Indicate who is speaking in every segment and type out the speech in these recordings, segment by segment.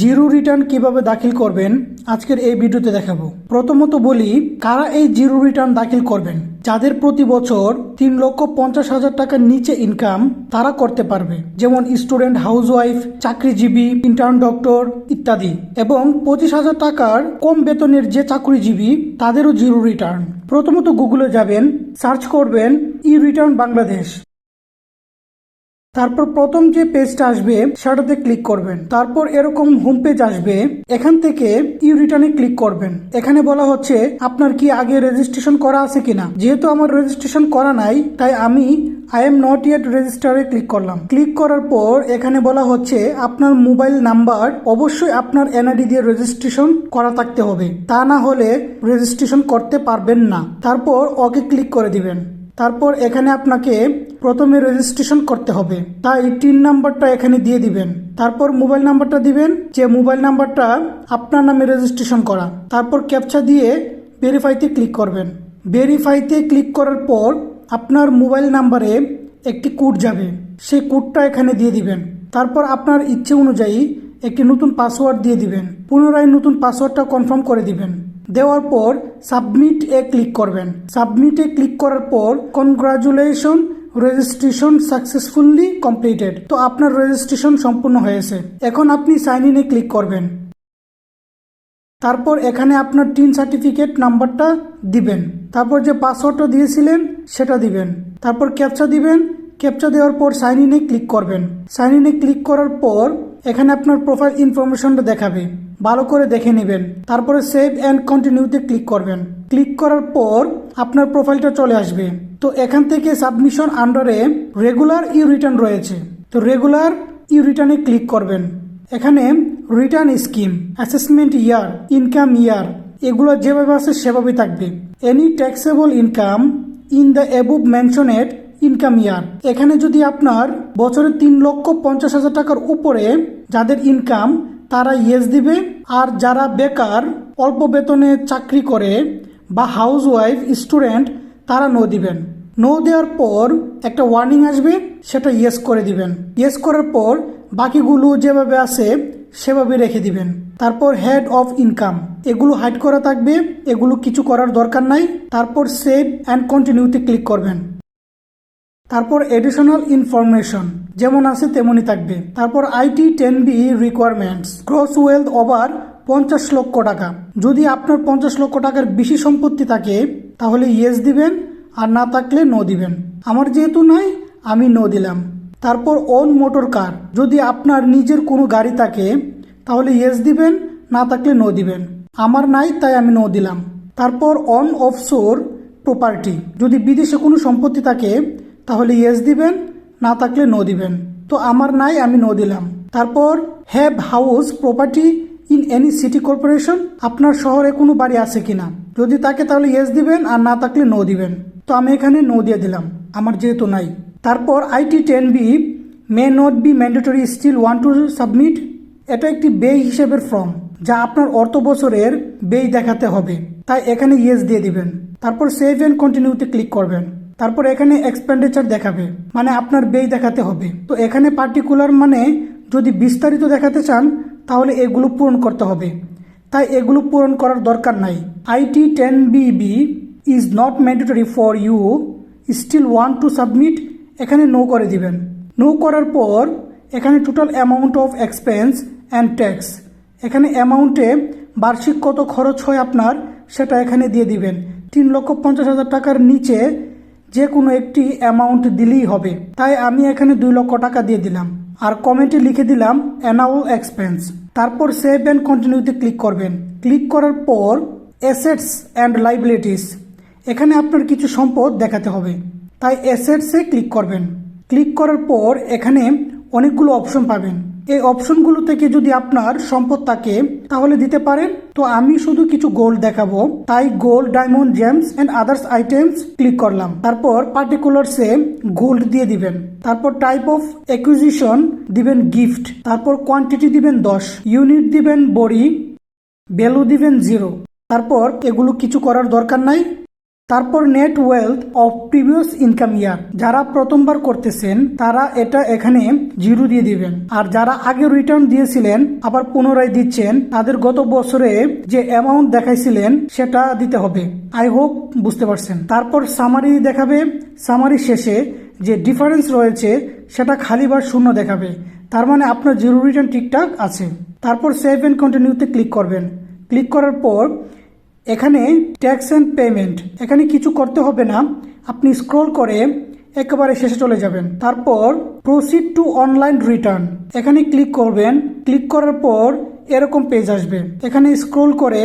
Speaker 1: Zero return কীভাবে দাখিল করবেন? আজকের এই ভিডিওতে দেখাবো। প্রথমত বলি, কারা এই জিরো রিটার্ন দাখিল করবেন? যাদের প্রতি বছর তিন লক্ষ পঞ্চাশ হাজার টাকার নিচে ইনকাম তারা করতে পারবে। যেমন স্টুডেন্ট হাউসওয়াইফ চাকরিজীবী ইন্টার্ন ডক্টর ইত্যাদি। এবং পঁচিশ হাজার টাকার কম বেতনের যে চাকরিজীবী, তাদেরও জিরো রিটার্ন। প্রথমত গুগলে যাবেন সার্চ করবেন ই রিটার্ন বাংলাদেশ। তারপর প্রথম যে পেজটা আসবে, সেটাতে ক্লিক করবেন। তারপর এরকম হোম পেজ আসবে। এখান থেকে ই রিটার্নে ক্লিক করবেন। এখানে বলা হচ্ছে, আপনার কি আগে রেজিস্ট্রেশন করা আছে কিনা? যেহেতু আমার রেজিস্ট্রেশন করা নাই, তাই আমি আই এম নট ইয়েট রেজিস্টারে ক্লিক করলাম। ক্লিক করার পর এখানে বলা হচ্ছে, আপনার মোবাইল নাম্বার অবশ্যই আপনার এনআইডি দিয়ে রেজিস্ট্রেশন করা থাকতে হবে। তা না হলে রেজিস্ট্রেশন করতে পারবেন না। তারপর ওকে ক্লিক করে দিবেন। তারপর এখানে আপনাকে প্রথমে রেজিস্ট্রেশন করতে হবে। তাই টিন নাম্বারটা এখানে দিয়ে দিবেন। তারপর মোবাইল নাম্বারটা দিবেন, যে মোবাইল নাম্বারটা আপনার নামে রেজিস্ট্রেশন করা। তারপর ক্যাপচা দিয়ে ভেরিফাইতে ক্লিক করবেন। ভেরিফাইতে ক্লিক করার পর আপনার মোবাইল নাম্বারে একটি কোড যাবে। সেই কোডটা এখানে দিয়ে দিবেন। তারপর আপনার ইচ্ছে অনুযায়ী একটি নতুন পাসওয়ার্ড দিয়ে দিবেন। পুনরায় নতুন পাসওয়ার্ডটা কনফার্ম করে দিবেন। দেওয়ার পর সাবমিট এ ক্লিক করবেন। সাবমিটে ক্লিক করার পর কনগ্রাচুলেশন রেজিস্ট্রেশন সাকসেসফুলি কমপ্লিটেড। তো আপনার রেজিস্ট্রেশন সম্পূর্ণ হয়েছে। এখন আপনি সাইন ইনে ক্লিক করবেন। তারপর এখানে আপনার টিন সার্টিফিকেট নাম্বারটা দিবেন। তারপর যে পাসওয়ার্ডটা দিয়েছিলেন, সেটা দিবেন। তারপর ক্যাপচা দিবেন। ক্যাপচা দেওয়ার পর সাইন ইনে ক্লিক করবেন। সাইন ইনে ক্লিক করার পর এখানে আপনার প্রোফাইল ইনফরমেশনটা দেখাবে। ভালো করে দেখে নেবেন। তারপরে সেভ অ্যান্ড কন্টিনিউতে ক্লিক করবেন। ক্লিক করার পর আপনার প্রোফাইলটা চলে আসবে। তো এখান থেকে সাবমিশন আন্ডারে রেগুলার ইউ রিটার্ন রয়েছে। তো রেগুলার ইউ রিটার্নে ক্লিক করবেন। এখানে return scheme assessment year income year এগুলো যেভাবে আছে সেভাবে থাকবে। Any taxable income in the above mentioned income year এখানে যদি আপনার বছরে তিন লক্ষ পঞ্চাশ হাজার টাকার উপরে যাদের ইনকাম তারা ইয়েস দিবে আর যারা বেকার, অল্প বেতনে চাকরি করে বা হাউস ওয়াইফ স্টুডেন্ট তারা নো দিবেন। নো দেওয়ার পর একটা ওয়ার্নিং আসবে, সেটা ইয়েস করে দিবেন। ইয়েস করার পর বাকিগুলো যেভাবে আছে, সেভাবে রেখে দিবেন। তারপর হেড অফ ইনকাম এগুলো হাইড করা থাকবে, এগুলো কিছু করার দরকার নাই। তারপর সেভ অ্যান্ড কন্টিনিউতে ক্লিক করবেন। তারপর এডিশনাল ইনফরমেশন যেমন আছে তেমনই থাকবে। তারপর IT ten B requirements cross wealth over পঞ্চাশ লক্ষ টাকা। যদি আপনার পঞ্চাশ লক্ষ টাকার বেশি সম্পত্তি থাকে, তাহলে ইয়েস দিবেন, আর না থাকলে নো দিবেন। আমার যেহেতু নাই, আমি নো দিলাম। তারপর ওন মোটর কার যদি আপনার নিজের কোনো গাড়ি থাকে, তাহলে ইয়েস দিবেন, না থাকলে নো দিবেন। আমার নাই, তাই আমি নো দিলাম। তারপর অন অফশোর প্রপার্টি যদি বিদেশে কোনো সম্পত্তি থাকে তাহলে ইয়েস দিবেন, না থাকলে নো দিবেন। তো আমার নাই, আমি নো দিলাম। তারপর have house property in any city corporation আপনার শহরে কোনো বাড়ি আছে কিনা? যদি তাকে তাহলে ইয়েস দিবেন, আর না থাকলে নো দিবেন। তো আমি এখানে নো দিয়ে দিলাম, আমার যেহেতু নাই। তারপর IT ten B may not be mandatory still want to submit এটা একটি ব্যয় হিসেবের ফর্ম যা আপনার অর্থ বছরের ব্যয় দেখাতে হবে। তাই এখানে ইয়েস দিয়ে দিবেন। তারপর সেভ অ্যান্ড কন্টিনিউতে ক্লিক করবেন। তারপর এখানে এক্সপেন্ডিচার দেখাবে মানে আপনার ব্যয় দেখাতে হবে। তো এখানে পার্টিকুলার মানে যদি বিস্তারিত দেখাতে চান, তাহলে এগুলো পূরণ করতে হবে। তাই এগুলো পূরণ করার দরকার নাই। IT ten B B is not mandatory for you still want to submit এখানে নো করে দিবেন। নো করার পর, এখানে total amount of expense and tax এখানে অ্যামাউন্টে বার্ষিক কত খরচ হয় আপনার, সেটা এখানে দিয়ে দিবেন। তিন লক্ষ পঞ্চাশ হাজার টাকার নিচে যে কোনো একটি অ্যামাউন্ট দিলেই হবে। তাই আমি এখানে দুই লক্ষ টাকা দিয়ে দিলাম। আর কমেন্টে লিখে দিলাম অ্যানাউল এক্সপেন্স তারপর সেভ অ্যান্ড কন্টিনিউতে ক্লিক করবেন। ক্লিক করার পর অ্যাসেটস অ্যান্ড লাইবিলিটিস এখানে আপনার কিছু সম্পদ দেখাতে হবে। তাই অ্যাসেটসে ক্লিক করবেন। ক্লিক করার পর, এখানে অনেকগুলো অপশন পাবেন। এই অপশনগুলো থেকে যদি আপনার সম্পদ থাকে, তাহলে দিতে পারেন। তো আমি শুধু কিছু গোল্ড দেখাবো। তাই gold diamond gems and others items click করলাম। তারপর পার্টিকুলারসে গোল্ড দিয়ে দিবেন। তারপর টাইপ অফ একুইজিশন দিবেন গিফট তারপর কোয়ান্টিটি দিবেন দশ। ইউনিট দিবেন বড়ি। ভ্যালু দিবেন জিরো তারপর এগুলো কিছু করার দরকার নাই। তারপর net wealth of previous income year যারা প্রথমবার করতেছেন, তারা এটা এখানে জিরো দিয়ে দিবেন। আর যারা আগে রিটার্ন দিয়েছিলেন, আবার পুনরায় দিচ্ছেন, তাদের গত বছরে যে অ্যামাউন্ট দেখাইছিলেন, সেটা দিতে হবে। আই হোপ বুঝতে পারছেন। তারপর সামারি দেখাবে। সামারি শেষে যে ডিফারেন্স রয়েছে, সেটা খালি বা শূন্য দেখাবে। তার মানে আপনার জিরো রিটার্ন ঠিকঠাক আছে। তারপর সেভ অ্যান্ড কন্টিনিউতে ক্লিক করবেন। ক্লিক করার পর এখানে ট্যাক্স অ্যান্ড পেমেন্ট এখানে কিছু করতে হবে না। আপনি স্ক্রল করে একেবারে শেষে চলে যাবেন। তারপর প্রসিড টু অনলাইন রিটার্ন এখানে ক্লিক করবেন। ক্লিক করার পর এরকম পেজ আসবে। এখানে স্ক্রল করে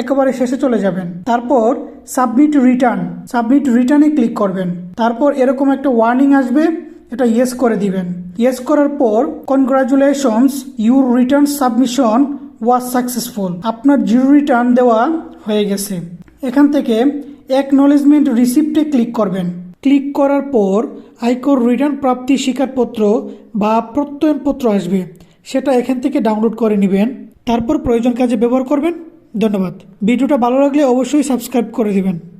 Speaker 1: একেবারে শেষে চলে যাবেন। তারপর সাবমিট রিটার্ন সাবমিট রিটার্নে ক্লিক করবেন। তারপর এরকম একটা ওয়ার্নিং আসবে, এটা ইয়েস করে দিবেন। ইয়েস করার পর congratulations your return submission was successful আপনার জিরো রিটার্ন দেওয়া হয়ে গেছে। এখান থেকে একনলেজমেন্ট রিসিপ্টে ক্লিক করবেন। ক্লিক করার পর আয়কর রিটার্ন প্রাপ্তি স্বীকারপত্র বা প্রত্যয়নপত্র আসবে। সেটা এখান থেকে ডাউনলোড করে নেবেন। তারপর প্রয়োজন কাজে ব্যবহার করবেন। ধন্যবাদ। ভিডিওটা ভালো লাগলে অবশ্যই সাবস্ক্রাইব করে দিবেন।